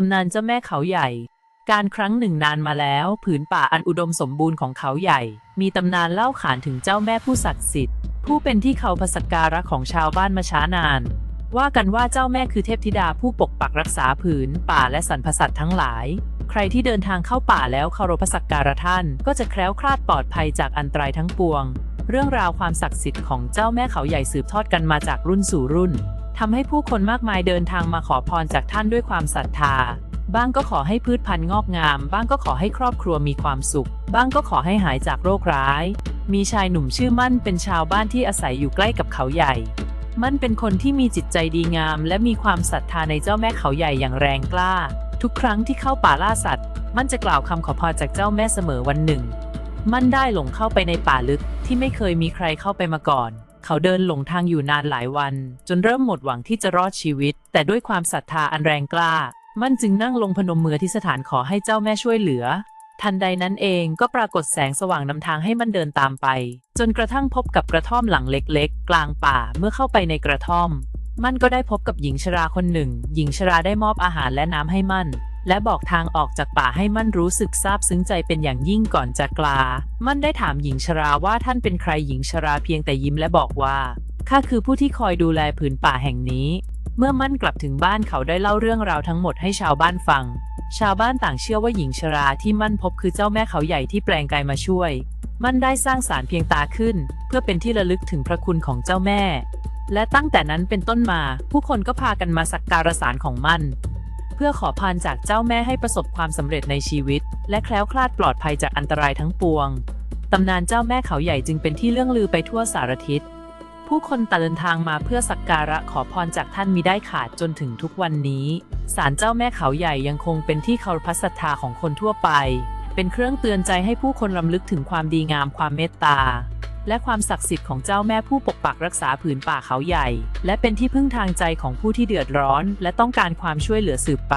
ตำนานเจ้าแม่เขาใหญ่ การครั้งหนึ่งนานมาแล้ว ผืนป่าอันอุดมสมบูรณ์ของเขาใหญ่ มีตำนานเล่าขานถึงเจ้าแม่ผู้ศักดิ์สิทธิ์ ผู้เป็นที่เขาพสักการะของชาวบ้านมาช้านาน ว่ากันว่าเจ้าแม่คือเทพธิดาผู้ปกปักรักษาผืนป่าและสรรพสัตว์ทั้งหลาย ใครที่เดินทางเข้าป่าแล้วเคารพสักการะท่าน ก็จะแคล้วคลาดปลอดภัยจากอันตรายทั้งปวง เรื่องราวความศักดิ์สิทธิ์ของเจ้าแม่เขาใหญ่สืบทอดกันมาจากรุ่นสู่รุ่น ทำให้ผู้คนมากมายเดินทางมาขอพรจากท่านด้วยความศรัทธา บ้างก็ขอให้พืชพันธุ์งอกงาม บ้างก็ขอให้ครอบครัวมีความสุข บ้างก็ขอให้หายจากโรคร้าย มีชายหนุ่มชื่อมั่นเป็นชาวบ้านที่อาศัยอยู่ใกล้กับเขาใหญ่ มั่นเป็นคนที่มีจิตใจดีงาม และมีความศรัทธาในเจ้าแม่เขาใหญ่อย่างแรงกล้า ทุกครั้งที่เข้าป่าล่าสัตว์ มั่นจะกล่าวคำขอพรจากเจ้าแม่เสมอวันหนึ่ง มั่นได้หลงเข้าไปในป่าลึกที่ไม่เคยมีใครเข้าไปมาก่อน เขาเดินหลงทางอยู่นานหลายวัน จนเริ่มหมดหวังที่จะรอดชีวิต แต่ด้วยความศรัทธาอันแรงกล้า มันจึงนั่งลงพนมมือที่สถานขอให้เจ้าแม่ช่วยเหลือ ทันใดนั้นเองก็ปรากฏแสงสว่างนำทางให้มันเดินตามไป จนกระทั่งพบกับกระท่อมหลังเล็กๆ กลางป่าเมื่อเข้าไปในกระท่อม มันก็ได้พบกับหญิงชราคนหนึ่ง หญิงชราได้มอบอาหารและน้ำให้มัน และบอกทางออกจากป่าให้มั่นรู้สึกซาบซึ้งใจเป็นอย่างยิ่งก่อนจะกลา มั่นได้ถามหญิงชราว่าท่านเป็นใครหญิงชราเพียงแต่ยิ้มและบอกว่าข้าคือผู้ที่คอยดูแลผืนป่าแห่งนี้ เมื่อมั่นกลับถึงบ้านเขาได้เล่าเรื่องราวทั้งหมดให้ชาวบ้านฟัง ชาวบ้านต่างเชื่อว่าหญิงชราที่มั่นพบคือเจ้าแม่เขาใหญ่ที่แปลงกายมาช่วย มั่นได้สร้างสารเพียงตาขึ้น เพื่อเป็นที่ระลึกถึงพระคุณของเจ้าแม่ และตั้งแต่นั้นเป็นต้นมา ผู้คนก็พากันมาสักการะสารของมั่น เพื่อขอพรจากเจ้าแม่ให้ประสบความสำเร็จในชีวิต และแคล้วคลาดปลอดภัยจากอันตรายทั้งปวง ตำนานเจ้าแม่เขาใหญ่จึงเป็นที่เรื่องลือไปทั่วสารทิศ ผู้คนต่างเดินทางมาเพื่อสักการะขอพรจากท่านมิได้ขาดจนถึงทุกวันนี้ศาลเจ้าแม่เขาใหญ่ยังคงเป็นที่เคารพศรัทธาของคนทั่วไป เป็นเครื่องเตือนใจให้ผู้คนรำลึกถึงความดีงามความเมตตา และความศักดิ์สิทธิ์ของเจ้าแม่ผู้ปกปักรักษาผืนป่าเขาใหญ่ และเป็นที่พึ่งทางใจของผู้ที่เดือดร้อน และต้องการความช่วยเหลือสืบไป